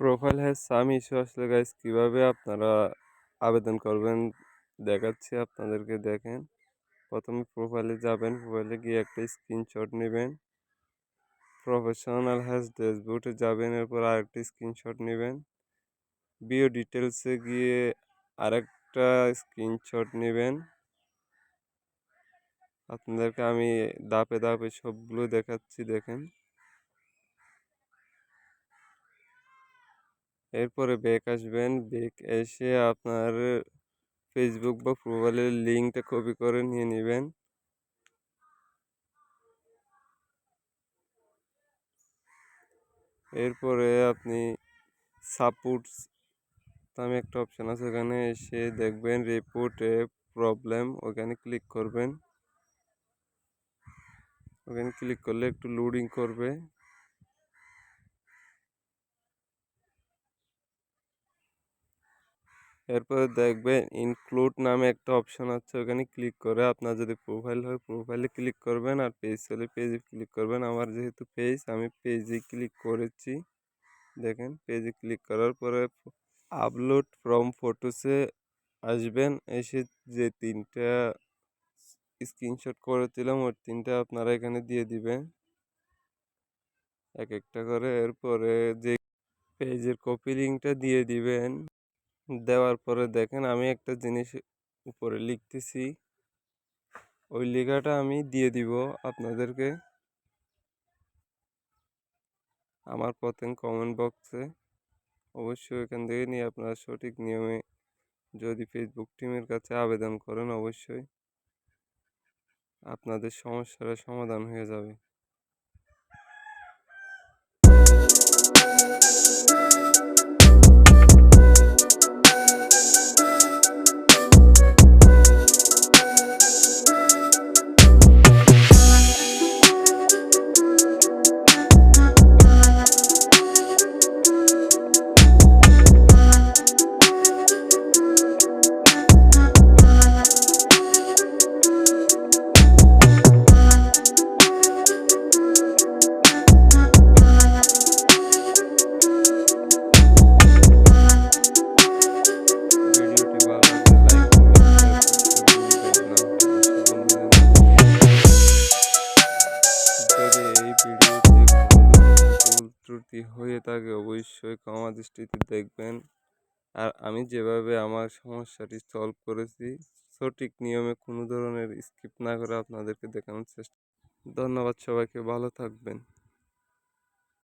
Profile has some issue আসলে guys কীভাবে আপনারা আবেদন করবেন? দেখাচ্ছি আপনাদেরকে, দেখেন। প্রথমে প্রোফাইলে যাবেন প্রোফাইলে গিয়ে একটা স্ক্রিনশট নেবেন। প্রফেশনাল হ্যাজ ড্যাশবোর্ডে যাবেন, এরপর আরেকটা স্ক্রিনশট নেবেন। বিও ডিটেলসে গিয়ে আরেকটা স্ক্রিনশট নেবেন। আপনাদেরকে আমি দাপে দাপে সবগুলো দেখাচ্ছি, দেখেন। এরপরে ব্যাক আসবেন। ব্যাক এসে আপনার ফেসবুক বা প্রোফাইলের লিঙ্কটা কপি করে নিয়ে নেবেন। এরপরে আপনি সাপোর্টস নামে একটা অপশান আছে, ওখানে এসে দেখবেন রিপোর্ট এ প্রবলেম ওখানে ক্লিক করবেন। ওখানে ক্লিক করলে একটু লোডিং করবে। এরপরে দেখবেন ইনক্লুড নামে একটা অপশন আছে, ওখানে ক্লিক করে আপনার যদি প্রোফাইল হয় প্রোফাইলে ক্লিক করবেন আর পেজ হলে পেজে ক্লিক করবেন। আমার যেহেতু পেজ আমি পেজে ক্লিক করেছি। দেখেন পেজে ক্লিক করার পরে আপলোড ফ্রম ফটোসে আসবেন, এসে যে তিনটা স্ক্রিনশট করেছিলাম, ওই তিনটা আপনারা এখানে দিয়ে দিবেন। এক একটা করে, এরপরে যে পেজের কপি লিঙ্কটা দিয়ে দিবেন। দেওয়ার পরে দেখেন আমি একটা জিনিস উপরে লিখতেছি। ওই লেখাটা আমি দিয়ে দিব আপনাদেরকে। আমার প্রথম কমেন্ট বক্সে অবশ্যই এখান থেকে নিয়ে আপনারা সঠিক নিয়মে যদি ফেসবুক টিমের কাছে আবেদন করেন অবশ্যই আপনাদের সমস্যার সমাধান হয়ে যাবে। ত্রুটি হয়ে থাকে অবশ্যই, ক্ষমা দৃষ্টিতে দেখবেন। আর আমি যেভাবে আমার সমস্যাটি সলভ করেছি, সঠিক নিয়মে কোনো ধরনের স্কিপ না করে আপনাদেরকে দেখানোর চেষ্টা ধন্যবাদ সবাইকে, ভালো থাকবেন।